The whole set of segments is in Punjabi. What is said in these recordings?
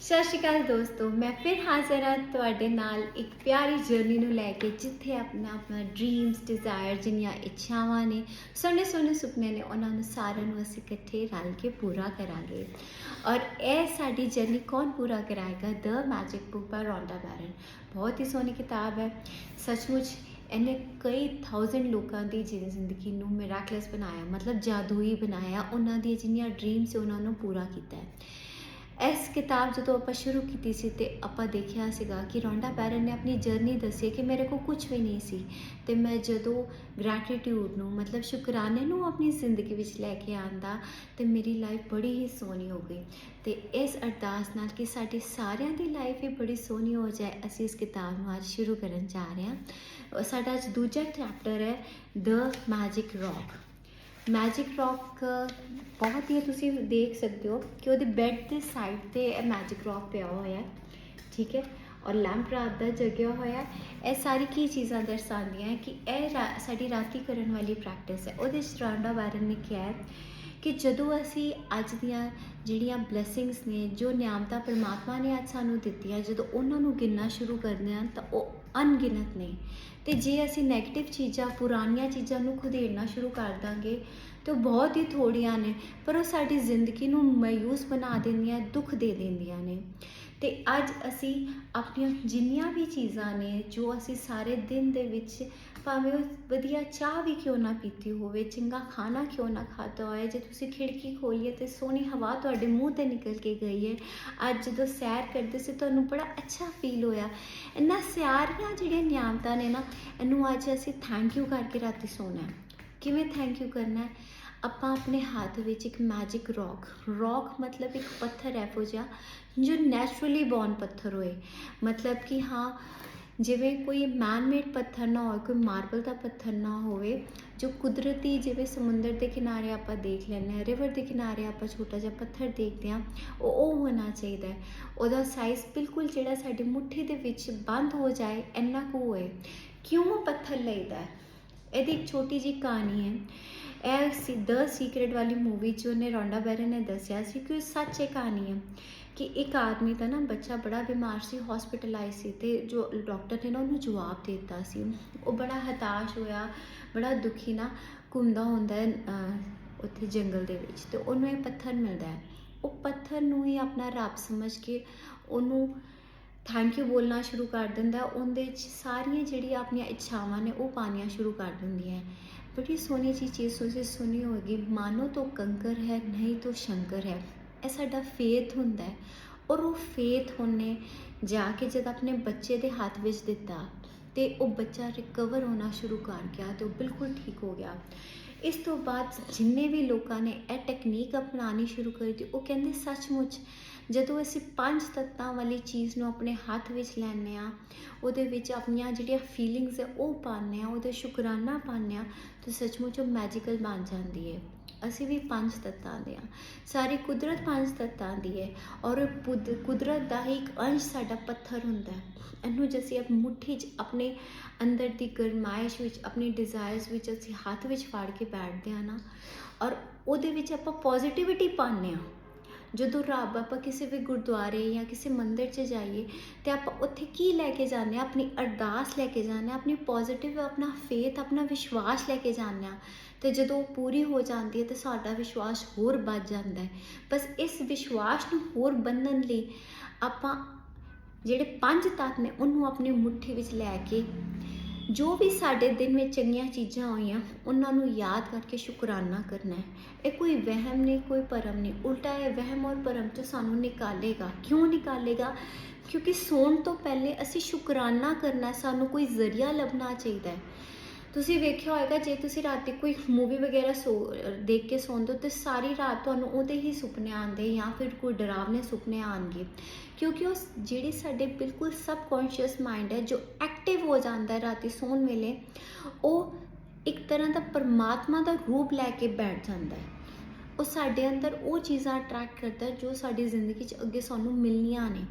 ਸਤਿ ਸ਼੍ਰੀ ਅਕਾਲ ਦੋਸਤੋ, ਮੈਂ ਫਿਰ ਹਾਜ਼ਰ ਹਾਂ ਤੁਹਾਡੇ ਨਾਲ ਇੱਕ ਪਿਆਰੀ ਜਰਨੀ ਨੂੰ ਲੈ ਕੇ, ਜਿੱਥੇ ਆਪਣਾ ਆਪਣਾ ਡ੍ਰੀਮਸ ਡਿਜ਼ਾਇਰ ਜਿੰਨੀਆਂ ਇੱਛਾਵਾਂ ਨੇ, ਸੋਹਣੇ ਸੋਹਣੇ ਸੁਪਨੇ ਨੇ, ਉਹਨਾਂ ਨੂੰ ਸਾਰਿਆਂ ਨੂੰ ਅਸੀਂ ਇਕੱਠੇ ਰਲ ਕੇ ਪੂਰਾ ਕਰਾਂਗੇ। ਔਰ ਇਹ ਸਾਡੀ ਜਰਨੀ ਕੌਣ ਪੂਰਾ ਕਰਾਏਗਾ? The magic book by Rhonda Byrne ਬਹੁਤ ਹੀ ਸੋਹਣੀ ਕਿਤਾਬ ਹੈ। ਸੱਚਮੁੱਚ ਇਹਨੇ ਕਈ ਥਾਊਜ਼ੈਂਡ ਲੋਕਾਂ ਦੀ ਜਿਹੜੀ ਜ਼ਿੰਦਗੀ ਨੂੰ ਮਿਰਾਕਲਸ ਬਣਾਇਆ, ਮਤਲਬ ਜਾਦੂਈ ਬਣਾਇਆ। ਉਹਨਾਂ ਦੀਆਂ ਜਿੰਨੀਆਂ ਡ੍ਰੀਮਸ ਉਹਨਾਂ ਨੂੰ ਪੂਰਾ ਕੀਤਾ ਹੈ। ਇਸ ਕਿਤਾਬ ਜਦੋਂ ਆਪਾਂ ਸ਼ੁਰੂ ਕੀਤੀ ਸੀ ਤੇ ਆਪਾਂ ਦੇਖਿਆ ਸੀਗਾ ਕਿ ਰੋਂਡਾ ਬੈਰਨ ਨੇ ਆਪਣੀ ਜਰਨੀ ਦੱਸੀ ਕਿ ਮੇਰੇ ਕੋਲ ਕੁਝ ਵੀ ਨਹੀਂ ਸੀ ਤੇ ਮੈਂ ਜਦੋਂ ਗ੍ਰੈਟੀਟਿਊਡ ਨੂੰ, ਮਤਲਬ ਸ਼ੁਕਰਾਨੇ ਨੂੰ ਆਪਣੀ ਜ਼ਿੰਦਗੀ ਵਿੱਚ ਲੈ ਕੇ ਆਂਦਾ ਤੇ ਮੇਰੀ ਲਾਈਫ ਬੜੀ ਹੀ ਸੋਹਣੀ ਹੋ ਗਈ। ਤੇ ਇਸ ਅਰਦਾਸ ਨਾਲ ਕਿ ਸਾਡੀ ਸਾਰਿਆਂ ਦੀ ਲਾਈਫ ਹੀ ਬੜੀ ਸੋਹਣੀ ਹੋ ਜਾਏ, ਅਸੀਂ ਇਸ ਕਿਤਾਬ ਨੂੰ ਅੱਜ ਸ਼ੁਰੂ ਕਰਨ ਜਾ ਰਹੇ ਹਾਂ। ਸਾਡਾ ਅੱਜ ਦੂਜਾ ਚੈਪਟਰ ਹੈ the magic rock magic rock ਬਹੁਤ ਹੀ ਤੁਸੀਂ ਦੇਖ ਸਕਦੇ ਹੋ ਕਿ ਉਹਦੇ ਬੈੱਡ ਦੇ ਸਾਈਡ ਤੇ ਇਹ ਮੈਜਿਕ ਰੌਕ ਪਿਆ ਹੋਇਆ ਹੈ, ਠੀਕ ਹੈ? ਔਰ ਲੈਂਪ ਰਾਤ ਦਾ ਜਗਿਆ ਹੋਇਆ ਇਹ ਸਾਰੀ ਕੀ ਚੀਜ਼ਾਂ ਦਰਸਾਉਂਦੀਆਂ ਹੈ ਕਿ ਇਹ ਰਾ- ਸਾਡੀ ਰਾਤੀ ਕਰਨ ਵਾਲੀ ਪ੍ਰੈਕਟਿਸ ਹੈ। ਉਹਦੇ ਚ ਰਾਂਡਾ ਬਾਰਨ ਨੇ ਕਿਹਾ ਕਿ ਜਦੋਂ ਅਸੀਂ ਅੱਜ ਦੀਆਂ ਜਿਹੜੀਆਂ ਬਲੇਸਿੰਗਸ ਨੇ, ਜੋ ਨਿਆਮਤਾਂ ਪਰਮਾਤਮਾ ਨੇ ਅੱਜ ਸਾਨੂੰ ਦਿੱਤੀਆਂ, ਜਦੋਂ ਉਹਨਾਂ ਨੂੰ ਗਿਣਨਾ ਸ਼ੁਰੂ ਕਰਦੇ ਹਾਂ, ਤਾਂ ਉਹ ਅਣਗਿਣਤ ਨੇ। ਤੇ ਜੇ ਅਸੀਂ 네ਗੇਟਿਵ ਚੀਜ਼ਾਂ, ਪੁਰਾਣੀਆਂ ਚੀਜ਼ਾਂ ਨੂੰ ਖੁਦੇੜਨਾ ਸ਼ੁਰੂ ਕਰ ਦਾਂਗੇ, ਤਾਂ ਉਹ ਬਹੁਤ ਹੀ ਥੋੜੀਆਂ ਨੇ, ਪਰ ਉਹ ਸਾਡੀ ਜ਼ਿੰਦਗੀ ਨੂੰ ਮਾਯੂਸ ਬਣਾ ਦਿੰਦੀਆਂ, ਦੁੱਖ ਦੇ ਦਿੰਦੀਆਂ ਨੇ। ਤੇ ਅੱਜ ਅਸੀਂ ਆਪਣੀਆਂ ਜਿੰਨੀਆਂ ਵੀ ਚੀਜ਼ਾਂ ਨੇ, ਜੋ ਅਸੀਂ ਸਾਰੇ ਦਿਨ ਦੇ ਵਿੱਚ ਭਾਵੇਂ ਉਹ ਵਧੀਆ ਚਾਹ ਵੀ ਕਿਉਂ ਨਾ ਪੀਤੀ ਹੋਵੇ, ਚੰਗਾ ਖਾਣਾ ਕਿਉਂ ਨਾ ਖਾਧਾ ਹੋਏ, ਜੇ ਤੁਸੀਂ ਖਿੜਕੀ ਖੋਲੀਏ ਤੇ ਸੋਹਣੀ ਹਵਾ ਤੁਹਾਡੇ ਮੂੰਹ ਤੇ ਨਿਕਲ ਕੇ ਗਈ ਹੈ। ਅੱਜ ਜਦੋਂ ਸੈਰ ਕਰਦੇ ਸੀ, ਤੁਹਾਨੂੰ ਬੜਾ ਅੱਛਾ ਫੀਲ ਹੋਇਆ। ਇਹਨਾਂ ਸਿਆਰੀਆਂ ਜਿਹੜੀਆਂ ਨਿਆਮਤਾਂ ਨੇ ਨਾ, ਇਹਨੂੰ ਅੱਜ ਅਸੀਂ ਥੈਂਕ ਯੂ ਕਰਕੇ ਰਾਤੀ ਸੋਣਾ ਕਿਵੇਂ ਥੈਂਕ ਯੂ ਕਰਨਾ ਹੈ? ਆਪਾਂ ਆਪਣੇ ਹੱਥ ਵਿੱਚ ਇੱਕ ਮੈਜਿਕ ਰੌਕ ਰੌਕ ਮਤਲਬ ਇੱਕ ਪੱਥਰ ਇਹੋ ਜਿਹਾ, ਜੋ ਨੈਚੁਰਲੀ ਬੌਰਨ ਪੱਥਰ ਹੋਏ। ਮਤਲਬ ਕਿ ਹਾਂ, ਜਿਵੇਂ ਕੋਈ ਮੈਨਮੇਡ ਪੱਥਰ ਨਾ ਹੋਵੇ ਕੋਈ ਮਾਰਬਲ ਦਾ ਪੱਥਰ ਨਾ ਹੋਵੇ, ਜੋ ਕੁਦਰਤੀ ਜਿਵੇਂ ਸਮੁੰਦਰ ਦੇ ਕਿਨਾਰੇ ਆਪਾਂ ਦੇਖ ਲੈਂਦੇ ਹਾਂ ਰਿਵਰ ਦੇ ਕਿਨਾਰੇ ਆਪਾਂ ਛੋਟਾ ਜਿਹਾ ਪੱਥਰ ਦੇਖਦੇ ਹਾਂ, ਉਹ ਉਹ ਹੋਣਾ ਚਾਹੀਦਾ ਹੈ। ਉਹਦਾ ਸਾਈਜ਼ ਬਿਲਕੁਲ ਜਿਹੜਾ ਸਾਡੀ ਮੁੱਠੀ ਦੇ ਵਿੱਚ ਬੰਦ ਹੋ ਜਾਏ, ਇੰਨਾ ਕੁ ਹੋਏ। ਕਿਉਂ ਉਹ ਪੱਥਰ ਲਈਦਾ ਇਹਦੀ ਇੱਕ ਛੋਟੀ ਜੀ ਕਹਾਣੀ ਹੈ। ਇਹ ਸੀ ਦ ਸੀਕ੍ਰੇਟ ਵਾਲੀ ਮੂਵੀ 'ਚ ਉਹਨੇ ਰੋਂਡਾ ਬੈਰਨ ਨੇ ਦੱਸਿਆ ਸੀ ਕਿ ਇਹ ਸੱਚ ਇਹ ਕਹਾਣੀ ਹੈ ਕਿ ਇੱਕ ਆਦਮੀ ਦਾ ਨਾ ਬੱਚਾ ਬੜਾ ਬਿਮਾਰ ਸੀ ਹਸਪੀਟਲਾਈਜ਼ ਸੀ ਤੇ ਜੋ ਡਾਕਟਰ ਨੇ ਨਾ ਉਹਨੂੰ ਜਵਾਬ ਦਿੱਤਾ ਸੀ। ਉਹ ਬੜਾ ਹਤਾਸ਼ ਹੋਇਆ, ਬੜਾ ਦੁਖੀ ਨਾ ਘੁੰਮਦਾ ਹੁੰਦਾ ਹੈ ਉੱਥੇ ਜੰਗਲ ਦੇ ਵਿੱਚ ਤੇ ਉਹਨੂੰ ਇਹ ਪੱਥਰ ਮਿਲਦਾ ਹੈ। ਉਹ ਪੱਥਰ ਨੂੰ ਹੀ ਆਪਣਾ ਰੱਬ ਸਮਝ ਕੇ ਉਹਨੂੰ ਥੈਂਕ ਯੂ ਬੋਲਣਾ ਸ਼ੁਰੂ ਕਰ ਦਿੰਦਾ, ਉਹਦੇ 'ਚ ਸਾਰੀਆਂ ਜਿਹੜੀਆਂ ਆਪਣੀਆਂ ਇੱਛਾਵਾਂ ਨੇ ਉਹ ਪਾਣੀਆਂ ਸ਼ੁਰੂ ਕਰ ਦਿੰਦੀਆਂ। ਬੜੀ ਸੋਹਣੀ ਜੀ ਚੀਜ਼ ਤੁਸੀਂ ਸੁਣੀ ਹੋਗੀ ਮਾਨੋ ਤਾਂ ਕੰਕਰ ਹੈ, ਨਹੀਂ ਤਾਂ ਸ਼ੰਕਰ ਹੈ। ਇਹ ਸਾਡਾ ਫੇਥ ਹੁੰਦਾ ਹੈ ਔਰ ਉਹ ਫੇਥ ਉਹਨੇ ਜਾ ਕੇ ਜਦ ਆਪਣੇ ਬੱਚੇ ਦੇ ਹੱਥ ਵਿੱਚ ਦਿੱਤਾ ਤੇ ਉਹ ਬੱਚਾ ਰਿਕਵਰ ਹੋਣਾ ਸ਼ੁਰੂ ਕਰ ਗਿਆ ਤੇ ਉਹ ਬਿਲਕੁਲ ਠੀਕ ਹੋ ਗਿਆ। ਇਸ ਤੋਂ ਬਾਅਦ ਜਿੰਨੇ ਵੀ ਲੋਕਾਂ ਨੇ ਇਹ ਟੈਕਨੀਕ ਅਪਣਾਉਣੀ ਸ਼ੁਰੂ ਕਰ ਉਹ ਕਹਿੰਦੇ ਸੱਚਮੁੱਚ ਜਦੋਂ ਅਸੀਂ ਪੰਜ ਤੱਤਾਂ ਵਾਲੀ ਚੀਜ਼ ਨੂੰ ਆਪਣੇ ਹੱਥ ਵਿੱਚ ਲੈਂਦੇ ਆ ਉਹਦੇ ਵਿੱਚ ਆਪਣੀਆਂ ਜਿਹੜੀਆਂ ਫੀਲਿੰਗਸ ਹੈ, ਉਹ ਪਾਉਂਦੇ ਆ ਉਹਦੇ ਸ਼ੁਕਰਾਨਾ ਪਾਉਂਦੇ ਆ ਤਾਂ ਸੱਚਮੁੱਚ ਉਹ ਮੈਜੀਕਲ ਬਣ ਜਾਂਦੀ ਹੈ। ਅਸੀਂ ਵੀ ਪੰਜ ਤੱਤਾਂ ਦੇ ਆ ਸਾਰੀ ਕੁਦਰਤ ਪੰਜ ਤੱਤਾਂ ਦੀ ਹੈ ਔਰ ਪੁਦ- ਕੁਦਰਤ ਦਾ ਹੀ ਇੱਕ ਅੰਸ਼ ਸਾਡਾ ਪੱਥਰ ਹੁੰਦਾ ਹੈ। ਇਹਨੂੰ ਜੇ ਅਸੀਂ ਆਪਣੀ ਮੁੱਠੀ 'ਚ ਆਪਣੇ ਅੰਦਰ ਦੀ ਗਰਮਾਇਸ਼ ਵਿੱਚ, ਆਪਣੀ ਡਿਜ਼ਾਇਰਸ ਵਿੱਚ ਅਸੀਂ ਹੱਥ ਵਿੱਚ ਫੜ ਕੇ ਬੈਠਦੇ ਆ ਨਾ, ਔਰ ਉਹਦੇ ਵਿੱਚ ਆਪਾਂ ਪੋਜ਼ਿਟਿਵਿਟੀ ਪਾਉਂਦੇ ਆ ਜਦੋਂ ਰੱਬ ਆਪਾਂ ਕਿਸੇ ਵੀ ਗੁਰਦੁਆਰੇ ਜਾਂ ਕਿਸੇ ਮੰਦਿਰ 'ਚ ਜਾਈਏ ਤੇ ਆਪਾਂ ਉੱਥੇ ਕੀ ਲੈ ਕੇ ਜਾਂਦੇ ਆ ਆਪਣੀ ਅਰਦਾਸ ਲੈ ਕੇ ਜਾਂਦੇ ਆ ਆਪਣੀ ਪੋਜ਼ਿਟਿਵ ਆਪਣਾ ਫੇਥ ਆਪਣਾ ਵਿਸ਼ਵਾਸ ਲੈ ਕੇ ਜਾਂਦੇ ਆ ਤੇ ਜਦੋਂ ਉਹ ਪੂਰੀ ਹੋ ਜਾਂਦੀ ਹੈ ਤੇ ਸਾਡਾ ਵਿਸ਼ਵਾਸ ਹੋਰ ਵੱਧ ਜਾਂਦਾ ਹੈ। ਬਸ ਇਸ ਵਿਸ਼ਵਾਸ ਨੂੰ ਹੋਰ ਬੰਨਣ ਲਈ ਆਪਾਂ ਜਿਹੜੇ ਪੰਜ ਤੱਤ ਨੇ ਉਹਨੂੰ ਆਪਣੀ ਮੁੱਠੀ ਵਿੱਚ ਲੈ ਕੇ ਜੋ ਵੀ ਸਾਡੇ ਦਿਨ ਵਿੱਚ ਚੰਗੀਆਂ ਚੀਜ਼ਾਂ ਹੋਈਆਂ, ਉਹਨਾਂ ਨੂੰ ਯਾਦ ਕਰਕੇ ਸ਼ੁਕਰਾਨਾ ਕਰਨਾ ਹੈ। ਇਹ ਕੋਈ ਵਹਿਮ ਨਹੀਂ, ਕੋਈ ਭਰਮ ਨਹੀਂ। ਉਲਟਾ ਇਹ ਵਹਿਮ ਔਰ ਭਰਮ ਤੋਂ ਸਾਨੂੰ ਨਿਕਾਲੇਗਾ। ਕਿਉਂ ਨਿਕਾਲੇਗਾ? ਕਿਉਂਕਿ ਸੌਣ ਤੋਂ ਪਹਿਲੇ ਅਸੀਂ ਸ਼ੁਕਰਾਨਾ ਕਰਨਾ ਸਾਨੂੰ ਕੋਈ ਜ਼ਰੀਆ ਲੱਭਣਾ ਚਾਹੀਦਾ ਹੈ। ਤੁਸੀਂ ਵੇਖਿਆ ਹੋਵੇਗਾ ਜੇ ਤੁਸੀਂ ਰਾਤੀ ਕੋਈ ਮੂਵੀ ਵਗੈਰਾ ਸੋ, ਦੇਖ ਕੇ ਸੌਂਦੇ ਹੋ, ਤੇ ਸਾਰੀ ਰਾਤ ਤੁਹਾਨੂੰ ਉਹਦੇ ਹੀ ਸੁਪਨੇ ਆਉਂਦੇ ਜਾਂ ਫਿਰ ਕੋਈ ਡਰਾਵਨੇ ਸੁਪਨੇ ਆਣਗੇ ਕਿਉਂਕਿ ਉਹ ਜਿਹੜੀ ਸਾਡੇ ਬਿਲਕੁਲ ਸਬਕੌਂਸ਼ੀਅਸ ਮਾਈਂਡ ਹੈ, ਜੋ ਐਕਟਿਵ ਹੋ ਜਾਂਦਾ ਹੈ ਰਾਤੀ ਸੌਣ ਵੇਲੇ, ਉਹ ਇੱਕ ਤਰ੍ਹਾਂ ਦਾ ਪਰਮਾਤਮਾ ਦਾ ਰੂਪ ਲੈ ਕੇ ਬੈਠ ਜਾਂਦਾ ਹੈ। ਉਹ ਸਾਡੇ ਅੰਦਰ ਉਹ ਚੀਜ਼ਾਂ ਅਟਰੈਕਟ ਕਰਦਾ ਜੋ ਸਾਡੀ ਜ਼ਿੰਦਗੀ 'ਚ ਅੱਗੇ ਸਾਨੂੰ ਮਿਲਣੀਆਂ ਨੇ।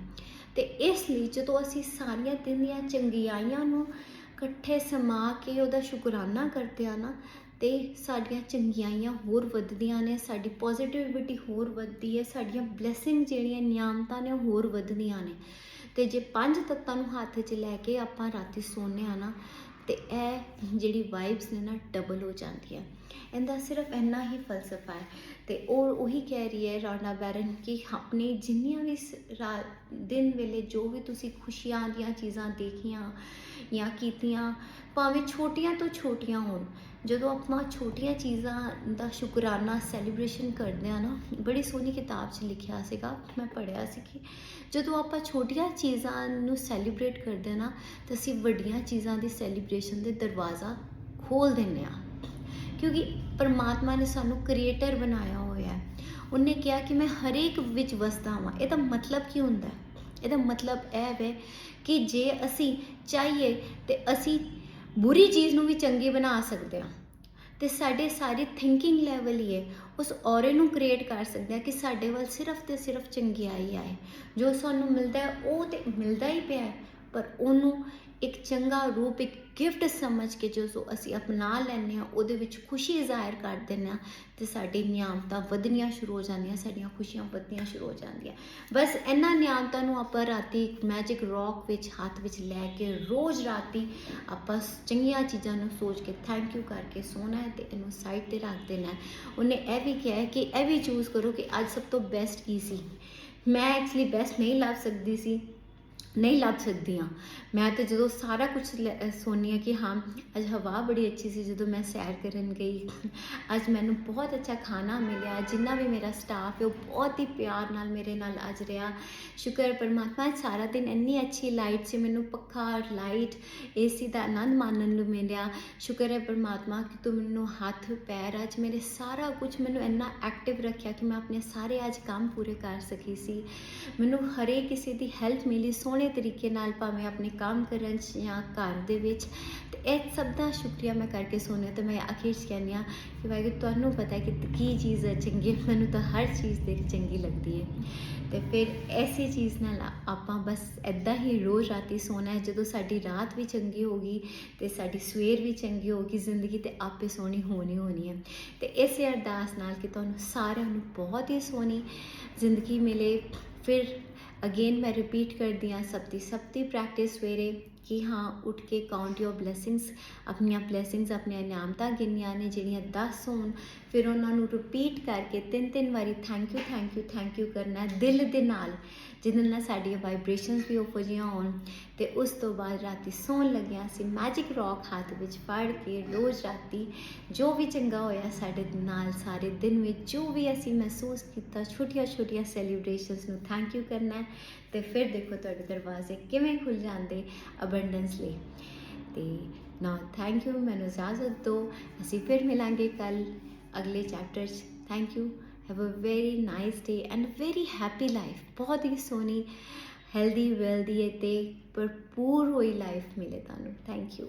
ਤੇ ਇਸ ਲਈ ਜਦੋਂ ਅਸੀਂ ਸਾਰੀਆਂ ਦਿਨ ਦੀਆਂ ਚੰਗਿਆਈਆਂ ਨੂੰ ਇਕੱਠੇ ਸਮਾ ਕੇ ਉਹਦਾ ਸ਼ੁਕਰਾਨਾ ਕਰਦੇ ਆ ਨਾ, ਤੇ ਸਾਡੀਆਂ ਚੰਗਿਆਈਆਂ ਹੋਰ ਵੱਧਦੀਆਂ ਨੇ, ਸਾਡੀ ਪੋਜ਼ਿਟਿਵਿਟੀ ਹੋਰ ਵੱਧਦੀ ਹੈ, ਸਾਡੀਆਂ ਬਲੇਸਿੰਗ ਜਿਹੜੀਆਂ ਨਿਆਮਤਾਂ ਨੇ ਉਹ ਹੋਰ ਵੱਧਦੀਆਂ ਨੇ। ਤੇ ਜੇ ਪੰਜ ਤੱਤਾਂ ਨੂੰ ਹੱਥ 'ਚ ਲੈ ਕੇ ਆਪਾਂ ਰਾਤੀ ਸੌਂਦੇ ਆ ਨਾ, ਤੇ ਇਹ ਜਿਹੜੀ ਵਾਈਬਸ ਨੇ ਨਾ ਡਬਲ ਹੋ ਜਾਂਦੀ ਹੈ ਇਹਦਾ ਸਿਰਫ ਇੰਨਾ ਹੀ ਫਲਸਫਾ ਹੈ। ਤੇ ਉਹ ਉਹੀ ਕਹਿ ਰਹੀ ਹੈ ਰਾਣਾ ਬੈਰਨ ਕਿ ਆਪਣੇ ਜਿੰਨੀਆਂ ਵੀ ਸ- ਰਾ- ਦਿਨ ਵੇਲੇ ਜੋ ਵੀ ਤੁਸੀਂ ਖੁਸ਼ੀਆਂ ਦੀਆਂ ਚੀਜ਼ਾਂ ਦੇਖੀਆਂ ਜਾਂ ਕੀਤੀਆਂ, ਭਾਵੇਂ ਛੋਟੀਆਂ ਤੋਂ ਛੋਟੀਆਂ ਹੋਣ, ਜਦੋਂ ਆਪਾਂ ਛੋਟੀਆਂ ਚੀਜ਼ਾਂ ਦਾ ਸ਼ੁਕਰਾਨਾ ਸੈਲੀਬ੍ਰੇਸ਼ਨ ਕਰਦੇ ਆ ਨਾ, ਬੜੀ ਸੋਹਣੀ ਕਿਤਾਬ 'ਚ ਲਿਖਿਆ ਸੀਗਾ, ਮੈਂ ਪੜ੍ਹਿਆ ਸੀ ਕਿ ਜਦੋਂ ਆਪਾਂ ਛੋਟੀਆਂ ਚੀਜ਼ਾਂ ਨੂੰ ਸੈਲੀਬ੍ਰੇਟ ਕਰਦੇ ਆ ਨਾ, ਤਾਂ ਅਸੀਂ ਵੱਡੀਆਂ ਚੀਜ਼ਾਂ ਦੀ ਸੈਲੀਬ੍ਰੇਸ਼ਨ ਦੇ ਦਰਵਾਜ਼ਾ ਖੋਲ ਦਿੰਦੇ ਆ ਕਿਉਂਕਿ ਪਰਮਾਤਮਾ ਨੇ ਸਾਨੂੰ ਕ੍ਰੀਏਟਰ ਬਣਾਇਆ ਹੋਇਆ ਹੈ। ਉਹਨੇ ਕਿਹਾ ਕਿ ਮੈਂ ਹਰੇਕ ਵਿੱਚ ਵਸਦਾ ਹਾਂ ਇਹਦਾ ਮਤਲਬ ਕੀ ਹੁੰਦਾ ਇਹਦਾ ਮਤਲਬ ਇਹ ਹੈ ਕਿ ਜੇ ਅਸੀਂ ਚਾਹੀਏ ਤੇ ਅਸੀਂ ਬੁਰੀ ਚੀਜ਼ ਨੂੰ ਵੀ ਚੰਗੀ ਬਣਾ ਸਕਦੇ ਹਾਂ। ਤੇ ਸਾਡੇ ਸਾਰੀ ਥਿੰਕਿੰਗ ਲੈਵਲ ਹੀ ਹੈ ਉਸ ਔਰੇ ਨੂੰ ਕ੍ਰੀਏਟ ਕਰ ਸਕਦੇ ਹਾਂ ਕਿ ਸਾਡੇ ਵੱਲ ਸਿਰਫ ਤੇ ਸਿਰਫ ਚੰਗਿਆਈ ਆਏ। ਜੋ ਸਾਨੂੰ ਮਿਲਦਾ ਹੈ ਉਹ ਤੇ ਮਿਲਦਾ ਹੀ ਪਿਆ ਹੈ, ਪਰ ਉਹਨੂੰ ਇੱਕ ਚੰਗਾ ਰੂਪ, ਇੱਕ ਗਿਫਟ ਸਮਝ ਕੇ ਜਦੋਂ ਅਸੀਂ ਅਪਣਾ ਲੈਂਦੇ ਹਾਂ, ਉਹਦੇ ਵਿੱਚ ਖੁਸ਼ੀ ਜ਼ਾਹਿਰ ਕਰ ਦਿੰਦੇ ਹਾਂ ਤੇ ਸਾਡੀ ਨਿਆਮਤਾਂ ਵਧਣੀਆਂ ਸ਼ੁਰੂ ਹੋ ਜਾਂਦੀਆਂ, ਸਾਡੀਆਂ ਖੁਸ਼ੀਆਂ ਵਧਣੀਆਂ ਸ਼ੁਰੂ ਹੋ ਜਾਂਦੀਆਂ। ਬਸ ਇਹਨਾਂ ਨਿਆਮਤਾਂ ਨੂੰ ਆਪਾਂ ਰਾਤੀ ਇੱਕ ਮੈਜਿਕ ਰੌਕ ਵਿੱਚ, ਹੱਥ ਵਿੱਚ ਲੈ ਕੇ ਰੋਜ਼ ਰਾਤੀ ਆਪਾਂ ਚੰਗੀਆਂ ਚੀਜ਼ਾਂ ਨੂੰ ਸੋਚ ਕੇ ਥੈਂਕ ਯੂ ਕਰਕੇ ਸੋਣਾ ਹੈ ਤੇ ਇਹਨੂੰ ਸਾਈਡ ਤੇ ਰੱਖ ਦੇਣਾ ਹੈ। ਉਹਨੇ ਇਹ ਵੀ ਕਿਹਾ ਹੈ ਕਿ ਇਹ ਵੀ ਚੂਜ਼ ਕਰੋ ਕਿ ਅੱਜ ਸਭ ਤੋਂ ਬੈਸਟ ਕੀ ਸੀ? ਮੈਂ ਐਕਚੁਅਲੀ ਬੈਸਟ ਨਹੀਂ ਲੱਭ ਸਕਦੀ ਸੀ। ਨਹੀਂ ਲੱਭ ਸਕਦੀਆਂ। ਮੈਂ ਤਾਂ ਜਦੋਂ ਸਾਰਾ ਕੁਝ ਸੋਨੀ ਆ ਕਿ ਹਾਂ, ਅੱਜ ਹਵਾ ਬੜੀ ਅੱਛੀ ਸੀ, ਜਦੋਂ ਮੈਂ ਸੈਰ ਕਰਨ ਗਈ। ਅੱਜ ਮੈਨੂੰ ਬਹੁਤ ਅੱਛਾ ਖਾਣਾ ਮਿਲਿਆ। ਜਿੰਨਾ ਵੀ ਮੇਰਾ ਸਟਾਫ ਹੈ, ਉਹ ਬਹੁਤ ਹੀ ਪਿਆਰ ਨਾਲ ਮੇਰੇ ਨਾਲ ਅੱਜ ਰਿਹਾ। ਸ਼ੁਕਰ ਪਰਮਾਤਮਾ, ਅੱਜ ਸਾਰਾ ਦਿਨ ਇੰਨੀ ਅੱਛੀ ਲਾਈਟ ਸੀ, ਮੈਨੂੰ ਪੱਖਾ ਲਾਈਟ ਏਸੀ ਦਾ ਆਨੰਦ ਮਾਣਨ ਨੂੰ ਮਿਲਿਆ। ਸ਼ੁਕਰ ਹੈ ਪਰਮਾਤਮਾ ਕਿ ਤੂੰ ਮੈਨੂੰ ਹੱਥ, ਪੈਰ, ਅੱਜ ਮੇਰੇ ਸਾਰਾ ਕੁਝ ਮੈਨੂੰ ਇੰਨਾ ਐਕਟਿਵ ਰੱਖਿਆ ਕਿ ਮੈਂ ਆਪਣੇ ਸਾਰੇ ਅੱਜ ਕੰਮ ਪੂਰੇ ਕਰ ਸਕੀ ਸੀ। ਮੈਨੂੰ ਹਰੇਕ ਕਿਸੇ ਦੀ ਹੈਲਪ ਮਿਲੀ, ਸੋਹਣੇ ਤਰੀਕੇ ਨਾਲ ਭਾਵੇਂ ਆਪਣੇ ਕੰਮ ਕਰਨ 'ਚ ਜਾਂ ਘਰ ਦੇ ਵਿੱਚ, ਤੇ ਇਹ ਸਭ ਦਾ ਸ਼ੁਕਰੀਆ ਮੈਂ ਕਰਕੇ ਸੋਨੇ ਤੇ ਮੈਂ ਅਖੀਰ 'ਚ ਕਹਿੰਦੀ ਹਾਂ ਕਿ ਵਾਹਿਗੁਰੂ ਤੁਹਾਨੂੰ ਪਤਾ ਕਿ ਕੀ ਚੀਜ਼ ਹੈ ਚੰਗੀ ਹੈ। ਮੈਨੂੰ ਤਾਂ ਹਰ ਚੀਜ਼ ਤੇਰੀ ਚੰਗੀ ਲੱਗਦੀ ਹੈ ਤੇ ਫਿਰ ਐਸੀ ਚੀਜ਼ ਨਾਲ ਆਪਾਂ ਬਸ ਐਦਾਂ ਹੀ ਰੋਜ਼ ਰਾਤੀ ਸੋਣਾ ਹੈ, ਜਦੋਂ ਸਾਡੀ ਰਾਤ ਵੀ ਚੰਗੀ ਹੋਗੀ ਤੇ ਸਾਡੀ ਸਵੇਰ ਵੀ ਚੰਗੀ ਹੋਗੀ ਜ਼ਿੰਦਗੀ ਤੇ ਆਪੇ ਸੋਹਣੀ ਹੋਣੀ ਹੋਣੀ ਹੈ ਤੇ ਇਸੇ ਅਰਦਾਸ ਨਾਲ ਕਿ ਤੁਹਾਨੂੰ ਸਾਰਿਆਂ ਨੂੰ ਬਹੁਤ ਹੀ ਸੋਹਣੀ ਜ਼ਿੰਦਗੀ ਮਿਲੇ, ਫਿਰ ਅਗੇਨ ਮੈਂ ਰਿਪੀਟ ਕਰਦੀ ਹਾਂ ਸਭ ਦੀ ਸਭ ਦੀ ਪ੍ਰੈਕਟਿਸ ਸਵੇਰੇ ਕਿ ਹਾਂ ਉੱਠ ਕੇ ਕਾਊਂਟ ਯੋਰ ਬਲੇਸਿੰਗਸ ਆਪਣੀਆਂ ਬਲੇਸਿੰਗਸ ਆਪਣੀਆਂ ਨਿਆਮਤਾਂ ਗਿਣੀਆਂ ਨੇ ਜਿਹੜੀਆਂ 10 ਹੋਣ ਫਿਰ ਉਹਨਾਂ ਨੂੰ ਰਿਪੀਟ ਕਰਕੇ ਤਿੰਨ ਤਿੰਨ ਵਾਰੀ thank you thank you thank you ਕਰਨਾ ਦਿਲ ਦੇ ਨਾਲ ਜਿਹਦੇ ਨਾਲ ਸਾਡੀਆਂ ਵਾਈਬ੍ਰੇਸ਼ਨਸ ਵੀ ਉੱਪਰ ਜਿਹੀਆਂ ਹੋਣ ਤੇ ਉਸ ਤੋਂ ਬਾਅਦ ਰਾਤੀ ਸੌਣ ਲੱਗਿਆ ਸੀ ਮੈਜਿਕ ਰੌਕ ਹੱਥ ਵਿੱਚ ਫੜ ਕੇ ਰੋਜ਼ ਰਾਤੀ ਜੋ ਵੀ ਚੰਗਾ ਹੋਇਆ ਸਾਡੇ ਨਾਲ ਸਾਰੇ ਦਿਨ ਵਿੱਚ ਜੋ ਵੀ ਅਸੀਂ ਮਹਿਸੂਸ ਕੀਤਾ, ਛੋਟੀਆਂ ਛੋਟੀਆਂ ਸੈਲੀਬ੍ਰੇਸ਼ਨਸ ਨੂੰ ਥੈਂਕ ਯੂ ਕਰਨਾ ਹੈ ਤੇ ਫਿਰ ਦੇਖੋ ਤੁਹਾਡੇ ਦਰਵਾਜ਼ੇ ਕਿਵੇਂ ਖੁੱਲ ਜਾਂਦੇ ਅਬੰਡੈਂਸ ਲਈ। ਤੇ ਨਾ ਥੈਂਕ ਯੂ ਮੈਨੂੰ ਇਜਾਜ਼ਤ ਦਿਓ, ਅਸੀਂ ਫਿਰ ਮਿਲਾਂਗੇ ਕੱਲ ਅਗਲੇ ਚੈਪਟਰ 'ਚ। Thank you have a very nice day and very happy life ਬਹੁਤ ਹੀ ਸੋਹਣੀ ਹੈਲਦੀ ਵੈਲਦੀ ਤੇ ਭਰਪੂਰ ਹੋਈ ਲਾਈਫ ਮਿਲੇ ਤੁਹਾਨੂੰ। Thank you